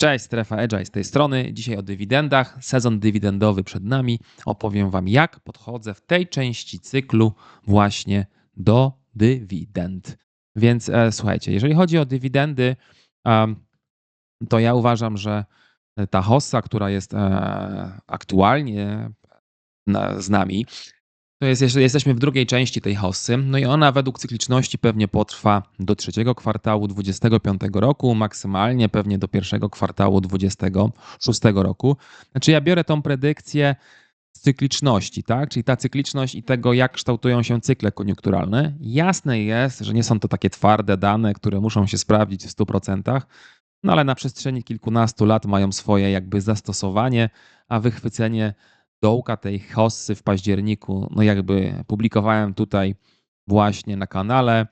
Cześć, Strefa Agile z tej strony. Dzisiaj o dywidendach. Sezon dywidendowy przed nami. Opowiem Wam, jak podchodzę w tej części cyklu właśnie do dywidend. Więc e, słuchajcie, jeżeli chodzi o dywidendy, um, to ja uważam, że ta hossa, która jest e, aktualnie na, z nami, to jest, jesteśmy w drugiej części tej hossy, no i ona według cykliczności pewnie potrwa do trzeciego kwartału 25 roku, maksymalnie pewnie do pierwszego kwartału 26 roku. Znaczy ja biorę tą predykcję z cykliczności, tak? Czyli ta cykliczność i tego, jak kształtują się cykle koniunkturalne. Jasne jest, że nie są to takie twarde dane, które muszą się sprawdzić w 100%, no ale na przestrzeni kilkunastu lat mają swoje jakby zastosowanie, a wychwycenie dołka tej hossy w październiku, no jakby publikowałem tutaj właśnie na kanale,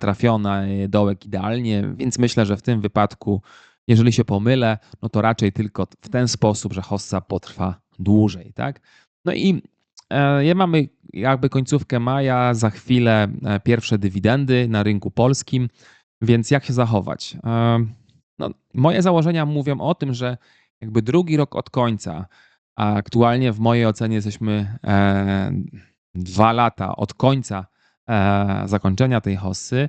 trafiona dołek idealnie, więc myślę, że w tym wypadku, jeżeli się pomylę, no to raczej tylko w ten sposób, że hossa potrwa dłużej, tak? No i e, mamy jakby końcówkę maja, za chwilę e, pierwsze dywidendy na rynku polskim, więc jak się zachować? E, no, moje założenia mówią o tym, że jakby drugi rok od końca, aktualnie w mojej ocenie jesteśmy e, dwa lata od końca e, zakończenia tej hossy,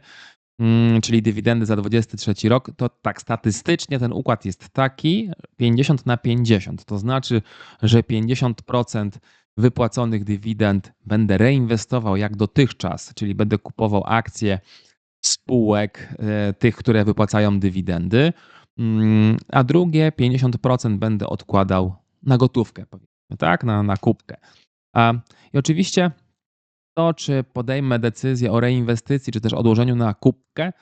mm, czyli dywidendy za 23 rok, to tak statystycznie ten układ jest taki 50 na 50. To znaczy, że 50% wypłaconych dywidend będę reinwestował jak dotychczas, czyli będę kupował akcje spółek, e, tych, które wypłacają dywidendy, mm, a drugie 50% będę odkładał na gotówkę, powiedzmy, tak? Na, na kubkę. I oczywiście to, czy podejmę decyzję o reinwestycji, czy też odłożeniu na kubkę,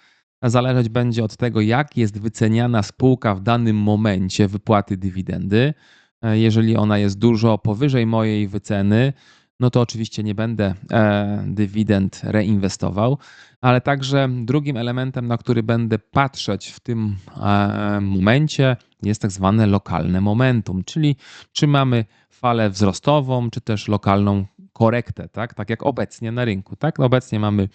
zależeć będzie od tego, jak jest wyceniana spółka w danym momencie wypłaty dywidendy. E, jeżeli ona jest dużo powyżej mojej wyceny, no to oczywiście nie będę e, dywidend reinwestował, ale także drugim elementem, na który będę patrzeć w tym e, momencie, jest tak zwane lokalne momentum, czyli czy mamy falę wzrostową, czy też lokalną korektę, tak, tak jak obecnie na rynku. Tak? Obecnie mamy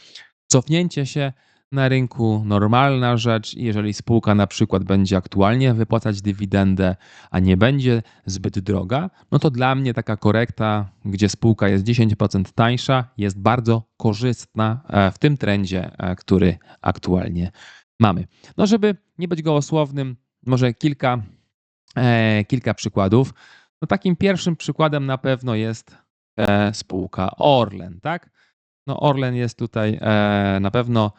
cofnięcie się na rynku normalna rzecz. Jeżeli spółka na przykład będzie aktualnie wypłacać dywidendę, a nie będzie zbyt droga, no to dla mnie taka korekta, gdzie spółka jest 10% tańsza, jest bardzo korzystna e, w tym trendzie, e, który aktualnie mamy. No, żeby nie być gołosłownym, może kilka, e, kilka przykładów. No, takim pierwszym przykładem na pewno jest spółka Orlen, tak? No, Orlen jest tutaj na pewno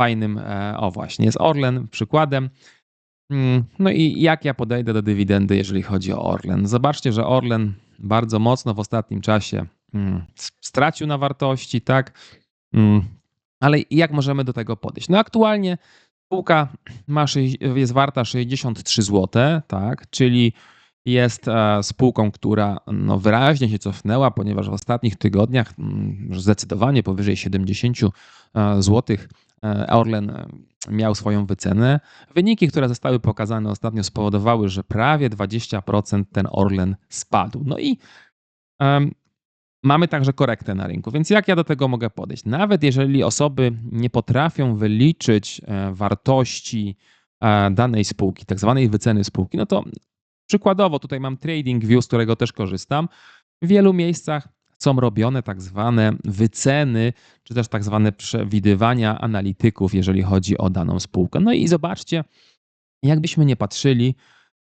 fajnym, e, o właśnie, jest Orlen przykładem. Mm, no i jak ja podejdę do dywidendy, jeżeli chodzi o Orlen? Zobaczcie, że Orlen bardzo mocno w ostatnim czasie mm, stracił na wartości, tak? Mm, ale jak możemy do tego podejść? No aktualnie spółka ma, jest warta 63 zł, tak? Czyli jest e, spółką, która no wyraźnie się cofnęła, ponieważ w ostatnich tygodniach zdecydowanie powyżej 70 e, zł Orlen e, miał swoją wycenę. Wyniki, które zostały pokazane ostatnio, spowodowały, że prawie 20% ten Orlen spadł. No i um, mamy także korektę na rynku. Więc jak ja do tego mogę podejść? Nawet jeżeli osoby nie potrafią wyliczyć e, wartości danej spółki, tak zwanej wyceny spółki, no to przykładowo tutaj mam TradingView, z którego też korzystam. W wielu miejscach są robione tak zwane wyceny, czy też tak zwane przewidywania analityków, jeżeli chodzi o daną spółkę. No i zobaczcie, jakbyśmy nie patrzyli,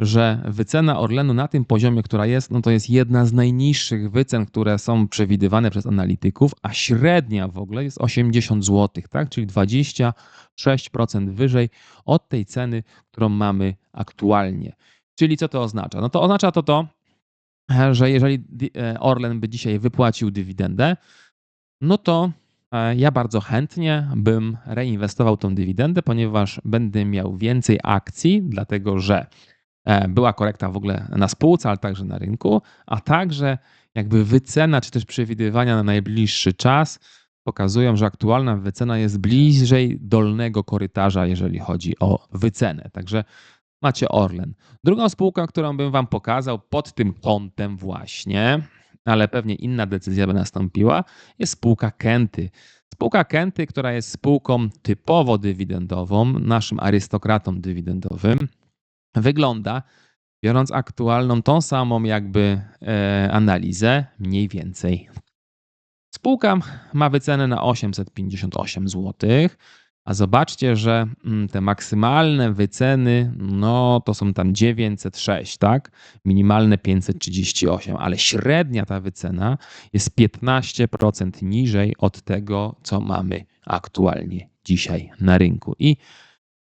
że wycena Orlenu na tym poziomie, która jest, no to jest jedna z najniższych wycen, które są przewidywane przez analityków, a średnia w ogóle jest 80 zł, tak? czyli 26% wyżej od tej ceny, którą mamy aktualnie. Czyli co to oznacza? No to oznacza to to, że jeżeli e, Orlen by dzisiaj wypłacił dywidendę, no to e, ja bardzo chętnie bym reinwestował tą dywidendę, ponieważ będę miał więcej akcji, dlatego że e, była korekta w ogóle na spółce, ale także na rynku, a także jakby wycena czy też przewidywania na najbliższy czas pokazują, że aktualna wycena jest bliżej dolnego korytarza, jeżeli chodzi o wycenę. Także macie Orlen. Drugą spółkę, którą bym wam pokazał pod tym kątem właśnie, ale pewnie inna decyzja by nastąpiła, jest spółka Kenty. Spółka Kenty, która jest spółką typowo dywidendową, naszym arystokratą dywidendowym. wygląda, biorąc aktualną, tą samą jakby e, analizę, mniej więcej. Spółka ma wycenę na 858 zł, a zobaczcie, że mm, te maksymalne wyceny, no to są tam 906, tak? Minimalne 538, ale średnia ta wycena jest 15% niżej od tego, co mamy aktualnie dzisiaj na rynku. I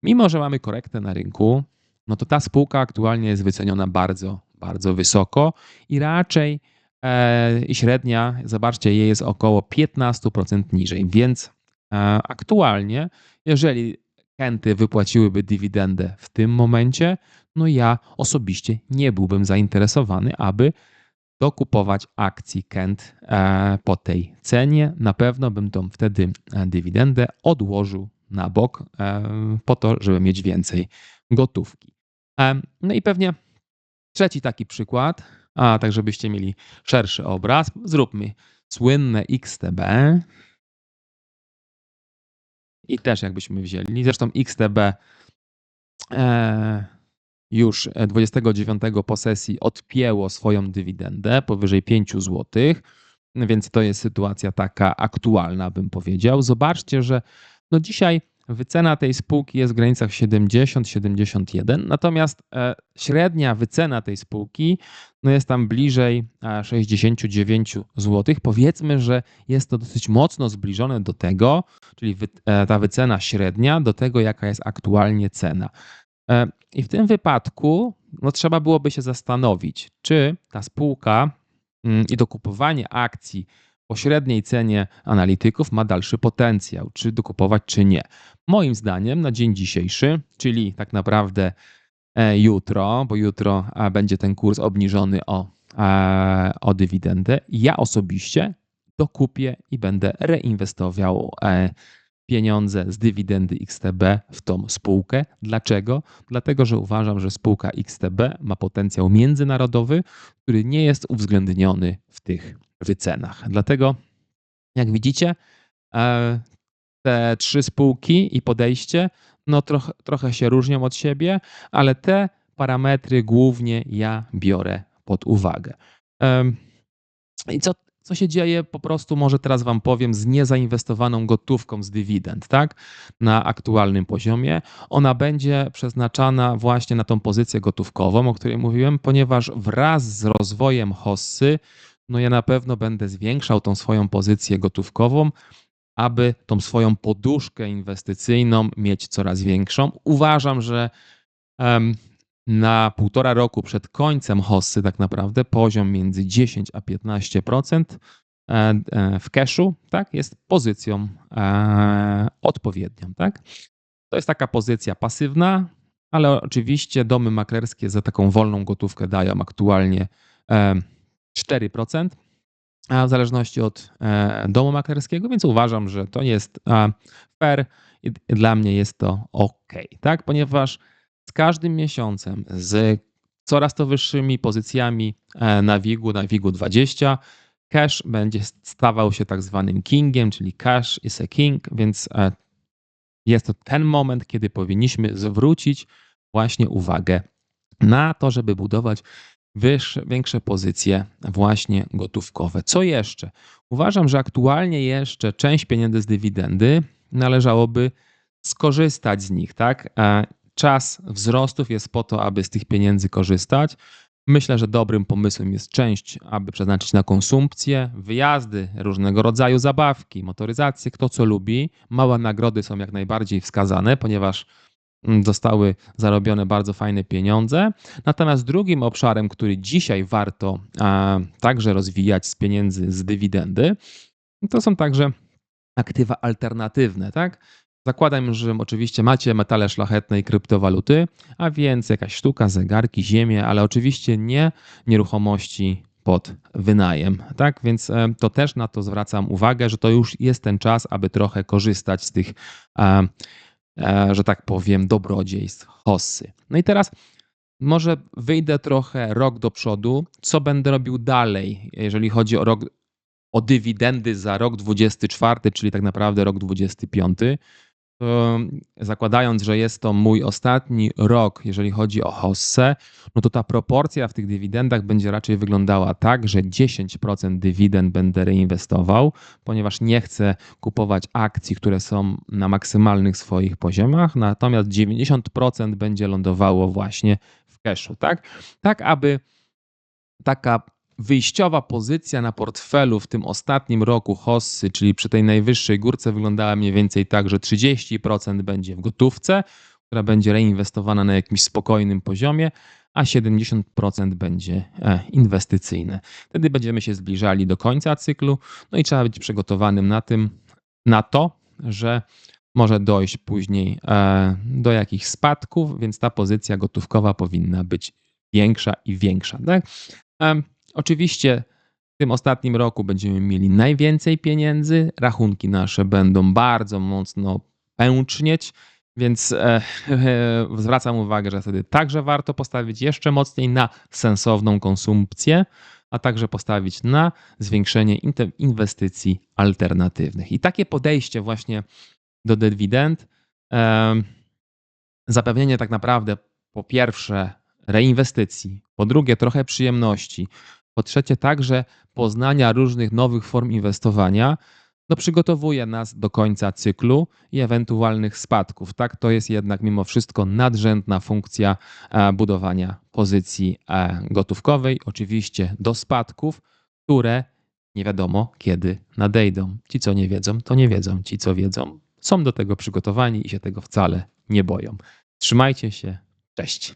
mimo, że mamy korektę na rynku, no to ta spółka aktualnie jest wyceniona bardzo, bardzo wysoko i raczej e, średnia, zobaczcie, jej jest około 15% niżej, więc aktualnie, jeżeli Kenty wypłaciłyby dywidendę w tym momencie, no ja osobiście nie byłbym zainteresowany, aby dokupować akcji Kent e, po tej cenie. Na pewno bym tą wtedy e, dywidendę odłożył na bok e, po to, żeby mieć więcej gotówki. No i pewnie trzeci taki przykład, a tak żebyście mieli szerszy obraz, zróbmy słynne XTB. I też jakbyśmy wzięli, zresztą XTB już 29 po sesji odpięło swoją dywidendę powyżej 5 zł, więc to jest sytuacja taka aktualna, bym powiedział. Zobaczcie, że no dzisiaj wycena tej spółki jest w granicach 70-71, natomiast e, średnia wycena tej spółki no jest tam bliżej 69 zł. Powiedzmy, że jest to dosyć mocno zbliżone do tego, czyli e, ta wycena średnia do tego, jaka jest aktualnie cena. E, I w tym wypadku no, trzeba byłoby się zastanowić, czy ta spółka mm, i dokupowanie akcji po średniej cenie analityków ma dalszy potencjał, czy dokupować, czy nie. Moim zdaniem na dzień dzisiejszy, czyli tak naprawdę e, jutro, bo jutro będzie ten kurs obniżony o, e, o dywidendę, ja osobiście dokupię i będę reinwestował pieniądze z dywidendy XTB w tą spółkę. Dlaczego? Dlatego, że uważam, że spółka XTB ma potencjał międzynarodowy, który nie jest uwzględniony w tych wycenach. Dlatego, jak widzicie, e, te trzy spółki i podejście no trochę, trochę się różnią od siebie, ale te parametry głównie ja biorę pod uwagę. I co, co się dzieje, po prostu może teraz Wam powiem, z niezainwestowaną gotówką z dywidend, tak? Na aktualnym poziomie. Ona będzie przeznaczana właśnie na tą pozycję gotówkową, o której mówiłem, ponieważ wraz z rozwojem hossy, no ja na pewno będę zwiększał tą swoją pozycję gotówkową, aby tą swoją poduszkę inwestycyjną mieć coraz większą. Uważam, że na półtora roku przed końcem hossy tak naprawdę poziom między 10 a 15% e, e, w cashu tak, jest pozycją e, odpowiednią. Tak? To jest taka pozycja pasywna, ale oczywiście domy maklerskie za taką wolną gotówkę dają aktualnie 4%, a w zależności od domu maklerskiego, więc uważam, że to jest fair i dla mnie jest to ok, tak? ponieważ z każdym miesiącem, z coraz to wyższymi pozycjami e, na WIG-u, na WIG-u 20, cash będzie stawał się tak zwanym kingiem, czyli cash is a king, więc e, jest to ten moment, kiedy powinniśmy zwrócić właśnie uwagę na to, żeby budować wyższe, większe pozycje właśnie gotówkowe. Co jeszcze? Uważam, że aktualnie jeszcze część pieniędzy z dywidendy należałoby skorzystać z nich, tak? E, czas wzrostów jest po to, aby z tych pieniędzy korzystać. Myślę, że dobrym pomysłem jest część, aby przeznaczyć na konsumpcję, wyjazdy, różnego rodzaju zabawki, motoryzację, kto co lubi. Małe nagrody są jak najbardziej wskazane, ponieważ zostały zarobione bardzo fajne pieniądze. Natomiast drugim obszarem, który dzisiaj warto a, także rozwijać z pieniędzy z dywidendy, to są także aktywa alternatywne, tak? Zakładam, że oczywiście macie metale szlachetne i kryptowaluty, a więc jakaś sztuka, zegarki, ziemię, ale oczywiście nie nieruchomości pod wynajem. Tak więc e, to też na to zwracam uwagę, że to już jest ten czas, aby trochę korzystać z tych, e, e, że tak powiem, dobrodziejstw hossy. No i teraz może wyjdę trochę rok do przodu. Co będę robił dalej, jeżeli chodzi o rok, o dywidendy za rok 24, czyli tak naprawdę rok 25. zakładając, że jest to mój ostatni rok, jeżeli chodzi o hossę, no to ta proporcja w tych dywidendach będzie raczej wyglądała tak, że 10% dywidend będę reinwestował, ponieważ nie chcę kupować akcji, które są na maksymalnych swoich poziomach, natomiast 90% będzie lądowało właśnie w cashu, tak? Tak, aby taka wyjściowa pozycja na portfelu w tym ostatnim roku hossy, czyli przy tej najwyższej górce wyglądała mniej więcej tak, że 30% będzie w gotówce, która będzie reinwestowana na jakimś spokojnym poziomie, a 70% będzie e, inwestycyjne. Wtedy będziemy się zbliżali do końca cyklu, no i trzeba być przygotowanym na tym, na to, że może dojść później e, do jakichś spadków, więc ta pozycja gotówkowa powinna być większa i większa. Tak? Oczywiście w tym ostatnim roku będziemy mieli najwięcej pieniędzy, rachunki nasze będą bardzo mocno pęcznieć, więc e, e, zwracam uwagę, że wtedy także warto postawić jeszcze mocniej na sensowną konsumpcję, a także postawić na zwiększenie inwestycji alternatywnych. I takie podejście właśnie do dywidend, e, zapewnienie tak naprawdę po pierwsze reinwestycji, po drugie trochę przyjemności, po trzecie, także poznania różnych nowych form inwestowania no, przygotowuje nas do końca cyklu i ewentualnych spadków. Tak, to jest jednak mimo wszystko nadrzędna funkcja e, budowania pozycji e, gotówkowej, oczywiście do spadków, które nie wiadomo kiedy nadejdą. Ci, co nie wiedzą, to nie wiedzą. Ci, co wiedzą, są do tego przygotowani i się tego wcale nie boją. Trzymajcie się. Cześć.